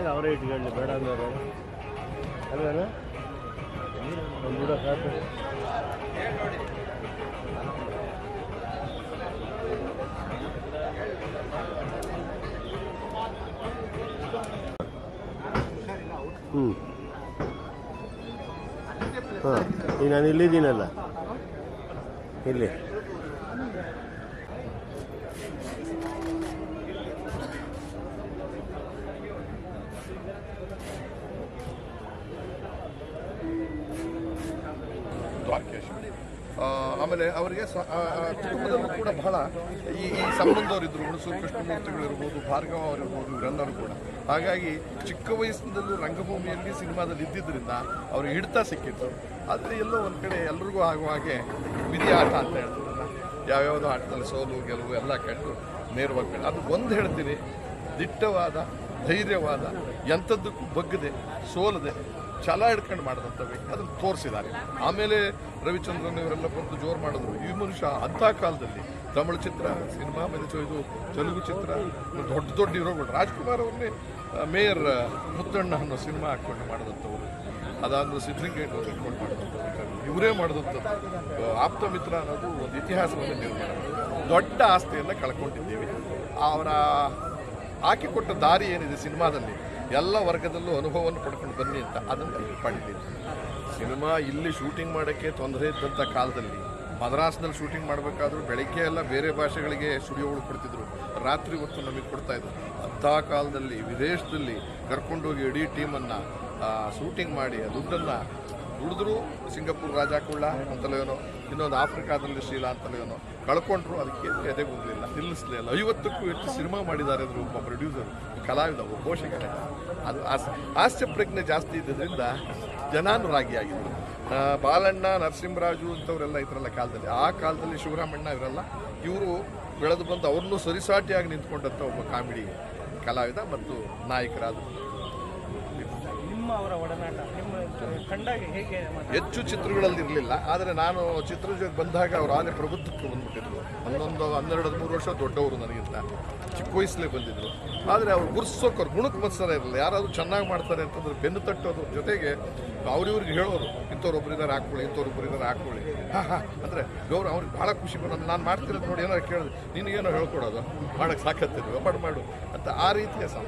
ಆಗ ಅವರೇ ಇಟ್ಕೊಳ್ಳಿ ಬೇಡ ಅಂದ್ರೆ ಅಲ್ವೇನ? ಬಿಡ ಸಾಕು. ಹ್ಞೂ ಹಾಂ ಈಗ ನಾನು ಇಲ್ಲಿದ್ದೀನಲ್ಲ. ಇಲ್ಲಿ. ಆಮೇಲೆ ಅವರಿಗೆ ಕುಟುಂಬದಲ್ಲೂ ಕೂಡ ಬಹಳ ಈ ಈ ಸಂಬಂಧವರಿದ್ದರು ಹುಣಸೂರು ಕೃಷ್ಣಮೂರ್ತಿಗಳಿರ್ಬೋದು ಭಾರ್ಗವ ಅವರಿರ್ಬೋದು, ಇವರೆಲ್ಲರೂ ಕೂಡ. ಹಾಗಾಗಿ ಚಿಕ್ಕ ವಯಸ್ಸಿನಲ್ಲೂ ರಂಗಭೂಮಿಯಲ್ಲಿ ಸಿನಿಮಾದಲ್ಲಿ ಇದ್ದಿದ್ದರಿಂದ ಅವ್ರಿಗೆ ಹಿಡಿತ ಸಿಕ್ಕಿತ್ತು. ಆದರೆ ಎಲ್ಲೋ ಒಂದು ಕಡೆ ಎಲ್ರಿಗೂ ಆಗುವ ಹಾಗೆ ವಿಧಿ ಆಟ ಅಂತ ಹೇಳ್ತಾರಲ್ಲ, ಯಾವ್ಯಾವುದೋ ಆಟದಲ್ಲಿ ಸೋಲು, ಗೆಲುವು ಎಲ್ಲ ಕಂಡು ನೇರವಾಗಿ ಅದು ಒಂದು ಹೇಳ್ತೀನಿ, ದಿಟ್ಟವಾದ ಧೈರ್ಯವಾದ ಎಂಥದ್ದಕ್ಕೂ ಬಗ್ಗದೆ, ಸೋಲದೆ, ಛಲ ಹಿಡ್ಕೊಂಡು ಮಾಡಿದಂಥ ವ್ಯಕ್ತಿ ಅದನ್ನು ತೋರಿಸಿದ್ದಾರೆ. ಆಮೇಲೆ ರವಿಚಂದ್ರನ್ ಇವರೆಲ್ಲ ಬಂದು ಜೋರು ಮಾಡಿದ್ರು. ಈ ಮನುಷ್ಯ ಅಂಥ ಕಾಲದಲ್ಲಿ ತಮಿಳು ಚಿತ್ರ, ಸಿನಿಮಾ ಮೇಲೆ ಇದು ತೆಲುಗು ಚಿತ್ರ ದೊಡ್ಡ ದೊಡ್ಡ ಹೀರೋಗಳು, ರಾಜ್ಕುಮಾರ್ ಅವರನ್ನೇ ಮೇಯರ್ ಮುತ್ತಣ್ಣ ಅನ್ನೋ ಸಿನಿಮಾ ಹಾಕ್ಕೊಂಡು ಮಾಡಿದಂಥವ್ರು. ಅದಾದ್ರು ಸಿದ್ಧಲಿಂಗೇಟ್ ಅವ್ರು ಇಟ್ಕೊಂಡು ಮಾಡಿದಂಥವ್ರು. ಇವರೇ ಮಾಡಿದಂಥದ್ದು. ಆಪ್ತ ಮಿತ್ರ ಅನ್ನೋದು ಒಂದು ಇತಿಹಾಸವನ್ನು ನಿರ್ಮಾಣ ದೊಡ್ಡ ಆಸ್ತಿಯನ್ನು ಕಳ್ಕೊಂಡಿದ್ದೀವಿ. ಅವರ ಹಾಕಿಕೊಟ್ಟ ದಾರಿ ಏನಿದೆ ಸಿನಿಮಾದಲ್ಲಿ? ಎಲ್ಲ ವರ್ಗದಲ್ಲೂ ಅನುಭವವನ್ನು ಪಡ್ಕೊಂಡು ಬನ್ನಿ ಅಂತ ಅದನ್ನು ಪಡೆದಿದ್ದೀನಿ ಸಿನಿಮಾ ಇಲ್ಲಿ ಶೂಟಿಂಗ್ ಮಾಡೋಕ್ಕೆ ತೊಂದರೆ ಇದ್ದಂಥ ಕಾಲದಲ್ಲಿ, ಮದ್ರಾಸ್ನಲ್ಲಿ ಶೂಟಿಂಗ್ ಮಾಡಬೇಕಾದ್ರೂ ಬೆಳಗ್ಗೆ ಎಲ್ಲ ಬೇರೆ ಭಾಷೆಗಳಿಗೆ ಸ್ಟುಡಿಯೋಗಳು ಕೊಡ್ತಿದ್ರು ರಾತ್ರಿ ಹೊತ್ತು ನಮಗೆ ಕೊಡ್ತಾ ಇದ್ರು. ಅಂಥ ಕಾಲದಲ್ಲಿ ವಿದೇಶದಲ್ಲಿ ಕರ್ಕೊಂಡೋಗಿ ಇಡೀ ಟೀಮನ್ನು ಶೂಟಿಂಗ್ ಮಾಡಿ, ಆ, ದುಡ್ಡನ್ನು ದುಡಿದ್ರು, ಸಿಂಗಪುರ್ ರಾಜಾಕುಳ್ಳ ಅಂತಲೇ ಏನೋ, ಇನ್ನೊಂದು ಆಫ್ರಿಕಾದಲ್ಲಿ ಶ್ರೀಲಾ ಅಂತಲೋ ಏನೋ, ಕಳ್ಕೊಂಡ್ರು, ಅದಕ್ಕೆ ಎದೆಗುಂದಿಲ್ಲ ನಿಲ್ಲಿಸಲಿಲ್ಲ ಐವತ್ತಕ್ಕೂ ಹೆಚ್ಚು ಸಿನಿಮಾ ಮಾಡಿದ್ದಾರೆ ಅಂದರು ಒಬ್ಬ ಪ್ರೊಡ್ಯೂಸರ್ ಕಲಾವಿದ, ಒಬ್ಬ ಪೋಷಕ ಅದು ಆಸ್, ಹಾಸ್ಯ ಪ್ರಜ್ಞೆ ಜಾಸ್ತಿ ಇದ್ದರಿಂದ ಜನಾನುರಾಗಿ ಆಗಿದ್ರು ಬಾಲಣ್ಣ, ನರಸಿಂಹರಾಜು ಅಂತವರೆಲ್ಲ ಇದ್ರಲ್ಲ ಕಾಲದಲ್ಲಿ. ಆ ಕಾಲದಲ್ಲಿ ಶಿವರಾಮಣ್ಣ ಇವರೆಲ್ಲ ಇವರು ಬೆಳೆದು ಬಂದು ಅವ್ರನ್ನೂ ಸರಿಸಾಟಿಯಾಗಿ ನಿಂತ್ಕೊಂಡಂಥ ಒಬ್ಬ ಕಾಮಿಡಿ ಕಲಾವಿದ ಮತ್ತು ನಾಯಕರಾದ ನಿಮ್ಮ ಅವರ ಒಡನಾಟ, ನಿಮ್ಮ ಹೆಚ್ಚು ಚಿತ್ರಗಳಲ್ಲಿ ಇರಲಿಲ್ಲ ಆದರೆ ನಾನು ಚಿತ್ರಜೆಗೆ ಬಂದಾಗ ಅವರು ಆಲೆ ಪ್ರಬುದ್ಧಕ್ಕೆ ಬಂದ್ಬಿಟ್ಟಿದ್ರು. ಹನ್ನೊಂದು, ಹನ್ನೆರಡು, ಹದಿಮೂರು ವರ್ಷ ದೊಡ್ಡವರು ನನಗಿಂತ. ಚಿಕ್ಕ ವಯಸ್ಸಲ್ಲೇ ಬಂದಿದ್ರು. ಆದರೆ ಅವ್ರು ಗುರ್ಸೋಕೋರು ಗುಣಕ್ಕೆ ಮತ್ಸರ ಇರಲಿಲ್ಲ. ಯಾರಾದರೂ ಚೆನ್ನಾಗಿ ಮಾಡ್ತಾರೆ ಅಂತಂದ್ರೆ ಬೆನ್ನು ತಟ್ಟೋದ್ರ ಜೊತೆಗೆ ಅವ್ರಿವ್ರಿಗೆ ಹೇಳೋರು, ಇಂಥವ್ರೊಬ್ರು ಇದ್ದಾರೆ ಹಾಕ್ಕೊಳ್ಳಿ, ಇಂಥವ್ರೊಬ್ರು ಇದ್ದಾರೆ ಹಾಕ್ಕೊಳ್ಳಿ. ಹಾಂ ಹಾಂ, ಅಂದರೆ ಗೌರವ ಅವ್ರಿಗೆ ಭಾಳ ಖುಷಿ ಬಂದು ನಾನು ಮಾಡ್ತಿರೋದು ನೋಡಿ ಏನೋ ಕೇಳಿದೆ ನಿನಗೇನೋ ಹೇಳ್ಕೊಡೋದು ಮಾಡೋಕ್ಕೆ ಸಾಕತ್ತಿದ್ವಿ ಮಾಡು ಮಾಡು ಅಂತ ಆ ರೀತಿಯ ಸಮ